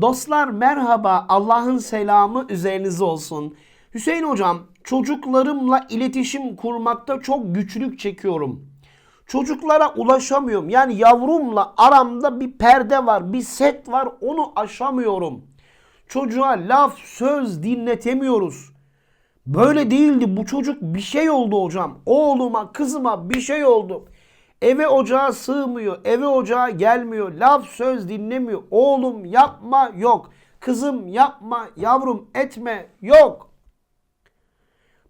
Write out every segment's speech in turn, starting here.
Dostlar merhaba, Allah'ın selamı üzerinize olsun. Hüseyin hocam, çocuklarımla iletişim kurmakta çok güçlük çekiyorum. Çocuklara ulaşamıyorum. Yani yavrumla aramda bir perde var, bir set var, onu aşamıyorum. Çocuğa laf, söz dinletemiyoruz. Böyle değildi. Bu çocuk bir şey oldu hocam. Oğluma, kızıma bir şey oldu. Eve ocağa sığmıyor. Eve ocağa gelmiyor. Laf söz dinlemiyor. Oğlum yapma yok. Kızım yapma. Yavrum etme yok.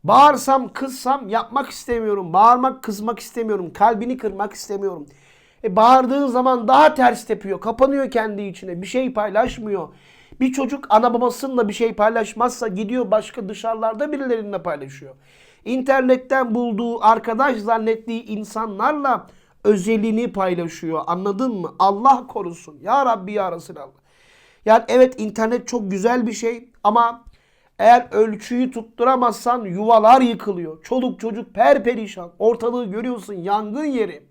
Bağırsam kızsam yapmak istemiyorum. Bağırmak kızmak istemiyorum. Kalbini kırmak istemiyorum. E bağırdığın zaman daha ters tepiyor. Kapanıyor kendi içine. Bir şey paylaşmıyor. Bir çocuk ana babasıyla bir şey paylaşmazsa gidiyor başka dışarılarda birilerinle paylaşıyor. İnternetten bulduğu arkadaş zannettiği insanlarla özelini paylaşıyor. Anladın mı? Allah korusun. Ya Rabbi ya Resulallah. Yani evet internet çok güzel bir şey ama eğer ölçüyü tutturamazsan yuvalar yıkılıyor. Çoluk çocuk perperişan. Ortalığı görüyorsun yangın yeri.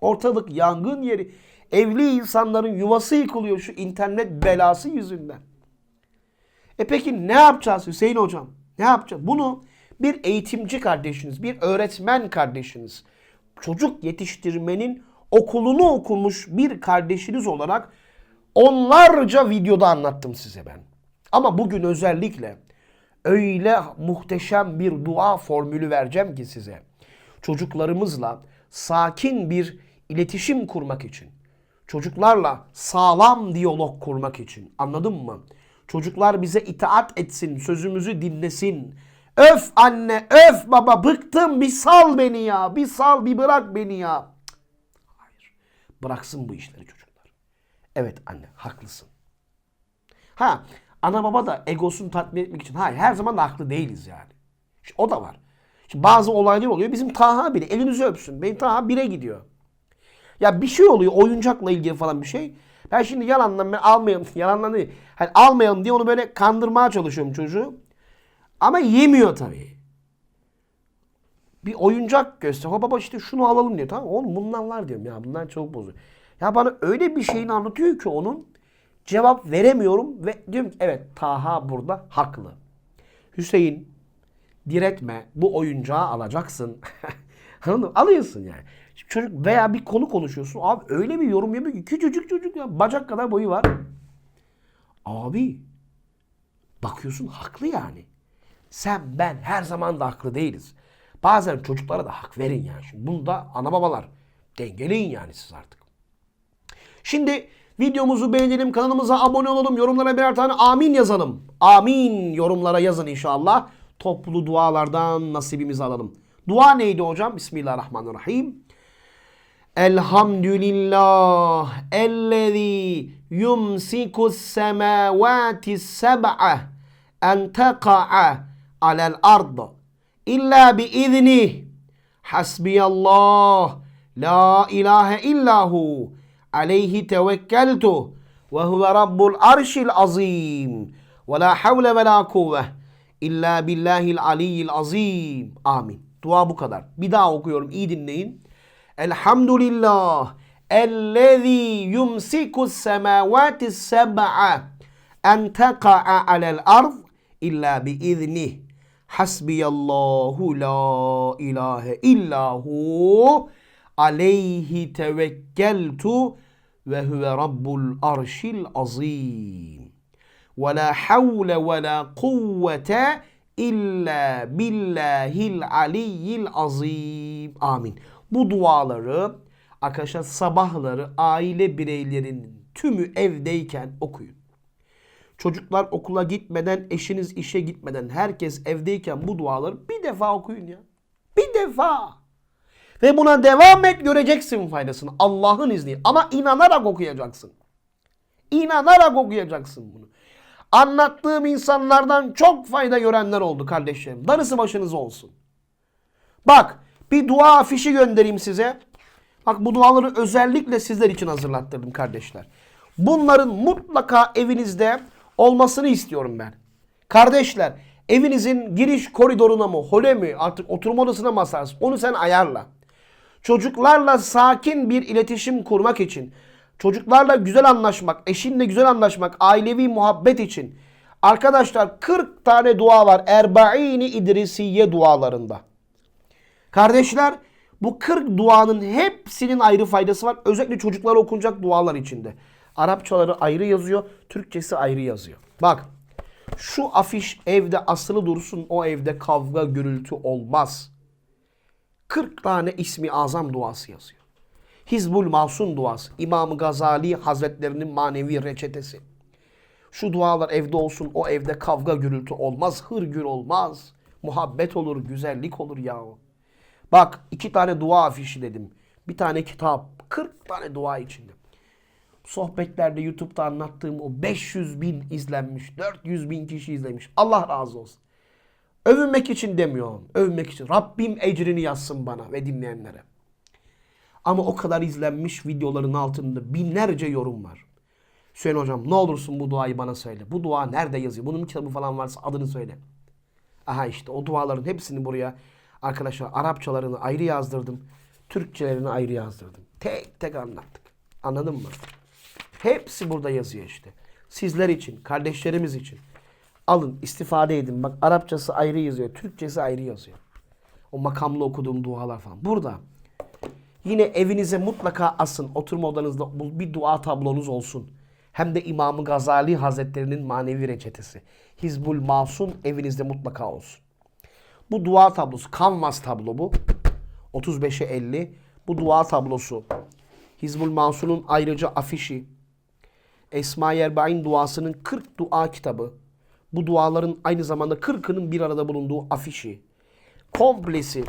Ortalık yangın yeri. Evli insanların yuvası yıkılıyor şu internet belası yüzünden. E peki ne yapacağız Hüseyin hocam? Ne yapacağız? Bunu bir eğitimci kardeşiniz, bir öğretmen kardeşiniz, çocuk yetiştirmenin okulunu okumuş bir kardeşiniz olarak onlarca videoda anlattım size ben. Ama bugün özellikle öyle muhteşem bir dua formülü vereceğim ki size. Çocuklarımızla sakin bir iletişim kurmak için, çocuklarla sağlam diyalog kurmak için. Anladın mı? Çocuklar bize itaat etsin, sözümüzü dinlesin. Öf anne, öf baba, bıktım bir sal beni ya, bir sal, bir bırak beni ya. Hayır, bıraksın bu işleri çocuklar. Evet anne, haklısın. Ha, ana baba da egosunu tatmin etmek için, hayır her zaman da haklı değiliz yani. Şimdi o da var. Şimdi bazı olaylar oluyor. Bizim Taha bile elinizi öpsün. Benim Taha bire gidiyor. Ya bir şey oluyor oyuncakla ilgili falan bir şey. Ben şimdi yalandan ben almayalım, yalandan değil. Hani almayalım diye onu böyle kandırmaya çalışıyorum çocuğu. Ama yemiyor tabii. Bir oyuncak göster. Ha baba işte şunu alalım diyor. Tamam oğlum bundan var diyorum ya. Bundan çok bozuyor. Ya bana öyle bir şeyini anlatıyor ki onun cevap veremiyorum ve diyorum evet Taha burada haklı. Hüseyin diretme bu oyuncağı alacaksın. Anladın mı? Alıyorsun yani. Şimdi çocuk veya bir konu konuşuyorsun. Abi öyle bir yorum yapıyor ki küçücük çocuk ya. Bacak kadar boyu var. Abi bakıyorsun haklı yani. Sen ben her zaman da haklı değiliz. Bazen çocuklara da hak verin yani. Şimdi bunu da ana babalar dengeleyin yani siz artık. Şimdi videomuzu beğenelim, kanalımıza abone olalım, yorumlara birer tane amin yazalım. Amin yorumlara yazın inşallah. Toplu dualardan nasibimizi alalım. Dua neydi hocam? Bismillahirrahmanirrahim. Elhamdülillah ellezî yumsikus semâvâtis seb'a en teka'a alel ard illa biiznih. Hasbiyallah la ilahe illahu aleyhi tevekkeltu ve huve rabbul arşil azim ve la havle ve la kuvve illa billahil aliyyil azim. Amin. Dua bu kadar. Bir daha okuyorum. iyi dinleyin. Elhamdülillah ellezî yumsikus semâvâtis seb'a en teka'a alel ard illa biiznih. Hasbiyallahu la ilahe illahu aleyhi tevekkeltu ve huve rabbul arşil azim. Ve la havle ve la kuvvete illa billahil aliyyil azim. Amin. Bu duaları arkadaşlar sabahları aile bireylerinin tümü evdeyken okuyun. Çocuklar okula gitmeden, eşiniz işe gitmeden, herkes evdeyken bu duaları bir defa okuyun ya. Bir defa. Ve buna devam et göreceksin faydasını. Allah'ın izniyle. Ama inanarak okuyacaksın. İnanarak okuyacaksın bunu. Anlattığım insanlardan çok fayda görenler oldu kardeşlerim. Darısı başınız olsun. Bak bir dua afişi göndereyim size. Bak bu duaları özellikle sizler için hazırlattırdım kardeşler. Bunların mutlaka evinizde olmasını istiyorum ben. Kardeşler evinizin giriş koridoruna mı, hole mi, artık oturma odasına mı asarsın onu sen ayarla. Çocuklarla sakin bir iletişim kurmak için Çocuklarla güzel anlaşmak, eşinle güzel anlaşmak, ailevi muhabbet için. Arkadaşlar 40 tane dua var Erbaini İdrisiye dualarında. Kardeşler bu 40 duanın hepsinin ayrı faydası var. Özellikle çocuklara okunacak dualar içinde. Arapçaları ayrı yazıyor, Türkçesi ayrı yazıyor. Bak şu afiş evde asılı dursun o evde kavga gürültü olmaz. 40 tane ismi azam duası yazıyor. Hizbul Masun duası. İmam Gazali Hazretlerinin manevi reçetesi. Şu dualar evde olsun o evde kavga gürültü olmaz. Hırgür olmaz. Muhabbet olur, güzellik olur yahu. Bak iki tane dua afişi dedim. Bir tane kitap. 40 tane dua içinde. Sohbetlerde YouTube'da anlattığım o 500 bin izlenmiş. 400 bin kişi izlemiş. Allah razı olsun. Övünmek için demiyorum. Övünmek için. Rabbim ecrini yazsın bana ve dinleyenlere. Ama o kadar izlenmiş videoların altında binlerce yorum var. Hüseyin hocam ne olursun bu duayı bana söyle. Bu dua nerede yazıyor? Bunun kitabı falan varsa adını söyle. Aha işte o duaların hepsini buraya arkadaşlar Arapçalarını ayrı yazdırdım. Türkçelerini ayrı yazdırdım. Tek tek anlattık. Anladın mı? Hepsi burada yazıyor işte. Sizler için, kardeşlerimiz için. Alın, istifade edin. Bak Arapçası ayrı yazıyor, Türkçesi ayrı yazıyor. O makamlı okuduğum dualar falan. Burada. Yine evinize mutlaka asın. Oturma odanızda bir dua tablonuz olsun. Hem de İmam Gazali Hazretlerinin manevi reçetesi. Hizbul Masun evinizde mutlaka olsun. Bu dua tablosu, Canvas tablo bu. 35'e 50. Bu dua tablosu. Hizbul Masun'un ayrıca afişi. Esma Yerbain duasının 40 dua kitabı. Bu duaların aynı zamanda 40'ının bir arada bulunduğu afişi. Komplesi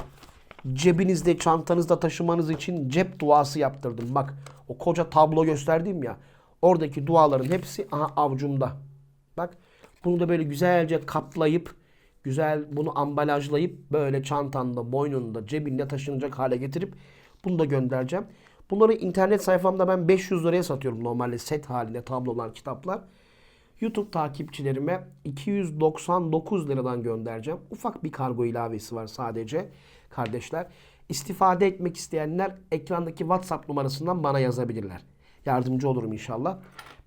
cebinizde, çantanızda taşımanız için cep duası yaptırdım. Bak o koca tablo gösterdim ya. Oradaki duaların hepsi aha, avcumda. Bak bunu da böyle güzelce kaplayıp güzel bunu ambalajlayıp böyle çantanda, boynunda, cebinde taşınacak hale getirip bunu da göndereceğim. Bunları internet sayfamda ben 500 liraya satıyorum normalde set halinde tablolar, kitaplar. YouTube takipçilerime 299 liradan göndereceğim. Ufak bir kargo ilavesi var sadece kardeşler. İstifade etmek isteyenler ekrandaki WhatsApp numarasından bana yazabilirler. Yardımcı olurum inşallah.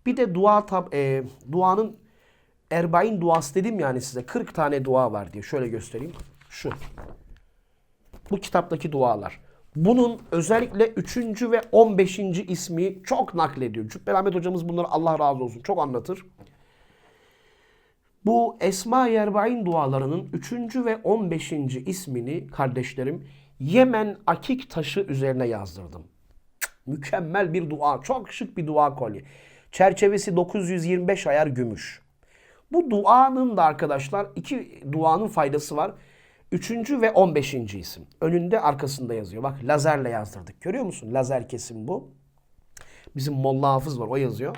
Bir de dua tab e, duanın Erbain duası dedim yani size 40 tane dua var diye. Şöyle göstereyim. Şu. Bu kitaptaki dualar. Bunun özellikle 3. ve 15. ismi çok naklediyor. Cübbeli Ahmet hocamız bunları Allah razı olsun çok anlatır. Bu Esma Yerbain dualarının 3. ve 15. ismini kardeşlerim Yemen akik taşı üzerine yazdırdım. Mükemmel bir dua. Çok şık bir dua kolye. Çerçevesi 925 ayar gümüş. Bu duanın da arkadaşlar iki duanın faydası var. Üçüncü ve 15. isim. Önünde arkasında yazıyor. Bak lazerle yazdırdık. Görüyor musun? Lazer kesim bu. Bizim Molla Hafız var. O yazıyor.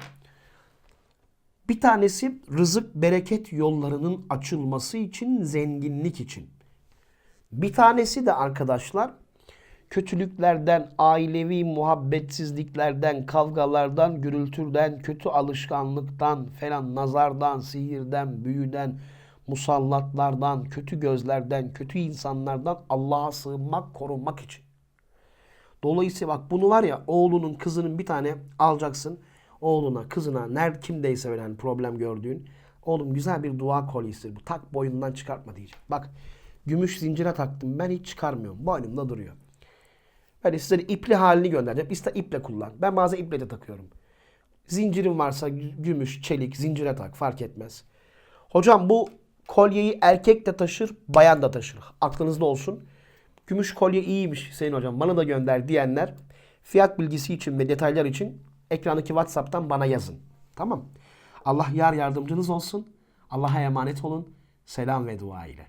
Bir tanesi rızık bereket yollarının açılması için, zenginlik için. Bir tanesi de arkadaşlar kötülüklerden, ailevi muhabbetsizliklerden, kavgalardan, gürültüden, kötü alışkanlıktan falan, nazardan, sihirden, büyüden, musallatlardan, kötü gözlerden, kötü insanlardan Allah'a sığınmak, korunmak için. Dolayısıyla bak bunu var ya oğlunun kızının bir tane alacaksın. Oğluna, kızına, nerede kimdeyse öyle hani problem gördüğün. Oğlum güzel bir dua kolyesidir bu. Tak boynundan çıkartma diyecek. Bak gümüş zincire taktım ben hiç çıkarmıyorum. Boynumda duruyor. Hani size ipli halini göndereceğim. İster iple kullan. Ben bazen iple de takıyorum. Zincirin varsa gü- gümüş, çelik, zincire tak fark etmez. Hocam bu kolyeyi erkek de taşır, bayan da taşır. Aklınızda olsun. Gümüş kolye iyiymiş Hüseyin hocam bana da gönder diyenler fiyat bilgisi için ve detaylar için ekrandaki WhatsApp'tan bana yazın. Tamam. Allah yar yardımcınız olsun. Allah'a emanet olun. Selam ve dua ile.